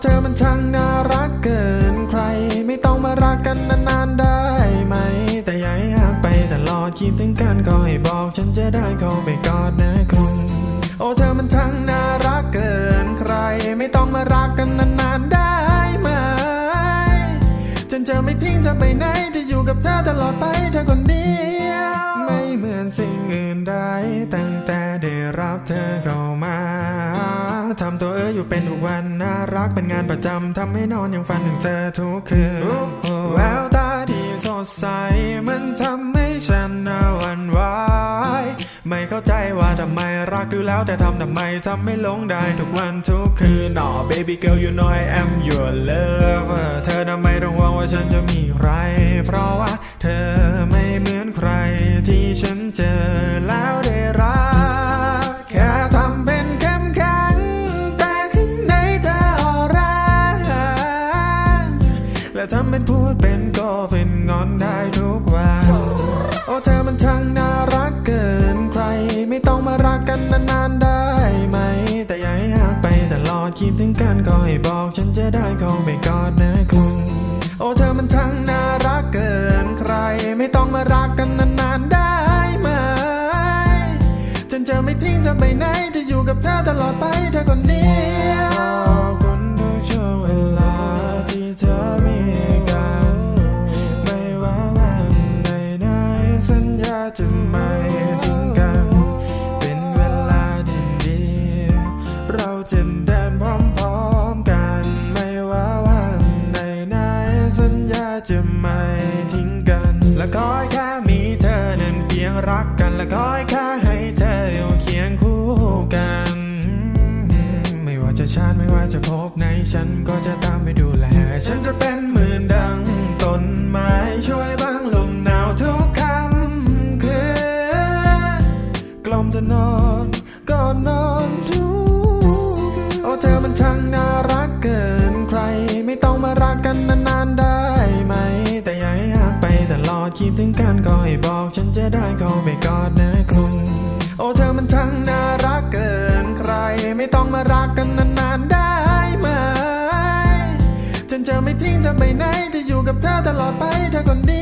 เธอมันช่างน่ารักเกินใคร ไม่ต้องมารักกันนานๆได้ไหม แต่อย่าให้ห่างไปตลอดคิดถึงกันก็ให้บอกฉันจะได้เข้าไปกอดนะคุณ โอ้เธอมันช่างน่ารักเกินใคร ไม่ต้องมารักกันนานๆได้ไหมจนจะไม่ทิ้งเธอไปไหนจะอยู่กับเธอตลอดไปเธอคนเดียว ไม่เหมือนสิ่งอื่นใดตั้งแต่ได้รับเธอเข้ามา ทำตัวเอออยู่เป็นทุกวันน่ารักเป็นงานประจำทำให้นอนยังฝันถึงเธอทุกคืนแววตาที่สดใสมันทำให้ฉันน่าหวันไหวไม่เข้าใจว่าทำไมรักดูแล้วแต่ทำทำไมทำไม่หลงได้ทุกวันทุกคืน Oh baby girl you know I am your lover เธอทำไมต้องห่วงว่าฉันจะมีใคร เพราะว่าเธอไม่เหมือนใครที่ฉันเจอ และทำเป็นพูดเป็นก็เป็นงอนได้ทุกวันโอ้เธอมันช่างน่ารักเกินใคร ไม่ต้องมารักกันนานๆได้ไหม แต่อย่าให้ห่างไปตลอดคิดถึงกันก็ให้บอกฉันจะได้เข้าไปกอดนะคุณ โอ้เธอมันช่างน่ารักเกินใคร ไม่ต้องมารักกันนานๆได้ไหมจนจะไม่ทิ้งเธอไปไหนจะอยู่กับเธอตลอดไปเธอคนเจะไม่ทิ้งกัน และก็แค่มีเธอนั้นเพียงรักกัน และก็แค่ให้เธออยู่เคียงคู่กัน ไม่ว่าจะชาติไม่ว่าจะพบไหนฉันก็จะตามไปดูแล ฉันจะเป็นเหมือนดังต้นไม้ช่วยบังลมหนาวทุกค่ำคืนกลมจะนอนก่อนนอน คิดถึงกันก็ให้บอกฉันจะได้เข้าไปกอดนะคุณ โอ้เธอมันช่างน่ารักเกินใคร ไม่ต้องมารักกันนานๆได้ไหม ฉันจะไม่ทิ้งเธอไปไหนจะอยู่กับเธอตลอดไปเธอคนนี้